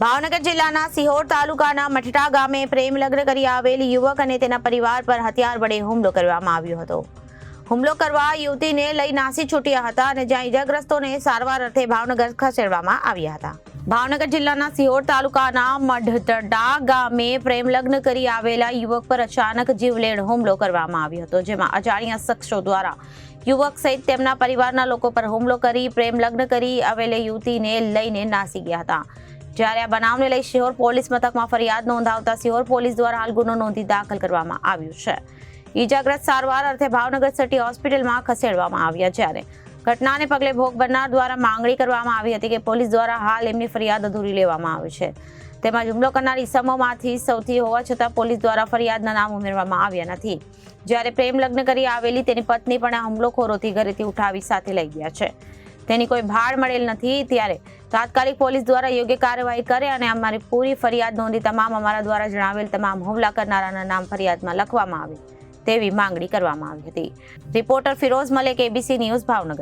ભાવનગર જિલ્લાના સિહોર તાલુકાના મઠટા ગામે પ્રેમ લગ્ન કરી આવેલી યુવક અને તેના પરિવાર પર હથિયાર વડે હુમલો કરવામાં આવ્યો હતો. હુમલો કરવા યુવતીને લઈ નાસી છૂટ્યા હતા અને જ્યાં ઈજાગ્રસ્તોને સારવાર અર્થે ભાવનગર ખસેડવામાં આવ્યા હતા. ભાવનગર જિલ્લાના સિહોર તાલુકાના મઢતડા ગામે પ્રેમ લગ્ન કરી આવેલા યુવક પર અચાનક જીવલેણ હુમલો કરવામાં આવ્યો હતો, જેમાં અજાણ્યા શખ્સો દ્વારા યુવક સહિત તેમના પરિવારના લોકો પર હુમલો કરી પ્રેમ લગ્ન કરી આવેલી યુવતીને લઈને નાસી ગયા હતા. જ્યારે આ બનાવને લઈ શિહોર પોલીસ મથકમાં ફરિયાદ નોંધાવતા શિહોર પોલીસ દ્વારા હાલ ગુનો નોંધી દાખલ કરવામાં આવ્યો છે. ઈજાગ્રસ્ત સારવાર અર્થે ભાવનગર સિટી હોસ્પિટલમાં ખસેડવામાં આવ્યા જ્યારે ઘટનાને પગલે ભોગ બનનાર દ્વારા માંગણી કરવામાં આવી હતી કે પોલીસ દ્વારા હાલ એમની ફરિયાદ અધૂરી લેવામાં આવી છે. તેમજ હુમલો કરનાર ઇસમોમાંથી સૌથી હોવા છતાં પોલીસ દ્વારા ફરિયાદના નામ ઉમેરવામાં આવ્યા નથી. જ્યારે પ્રેમ લગ્ન કરી આવેલી તેની પત્ની પણ આ હુમલોખોરોથી ઘરેથી ઉઠાવી સાથે લઈ ગયા છે. તેની કોઈ ભાળ મળેલ નથી ત્યારે તાત્કાલિક પોલીસ દ્વારા યોગ્ય કાર્યવાહી કરે અને અમારી પૂરી ફરિયાદ નોંધી તમામ અમારા દ્વારા જણાવેલ તમામ હુમલા કરનારાના નામ ફરિયાદમાં લખવામાં આવે તેવી માંગણી કરવામાં આવી હતી. Reporter Firoz Malek ABC news Bhavnagar.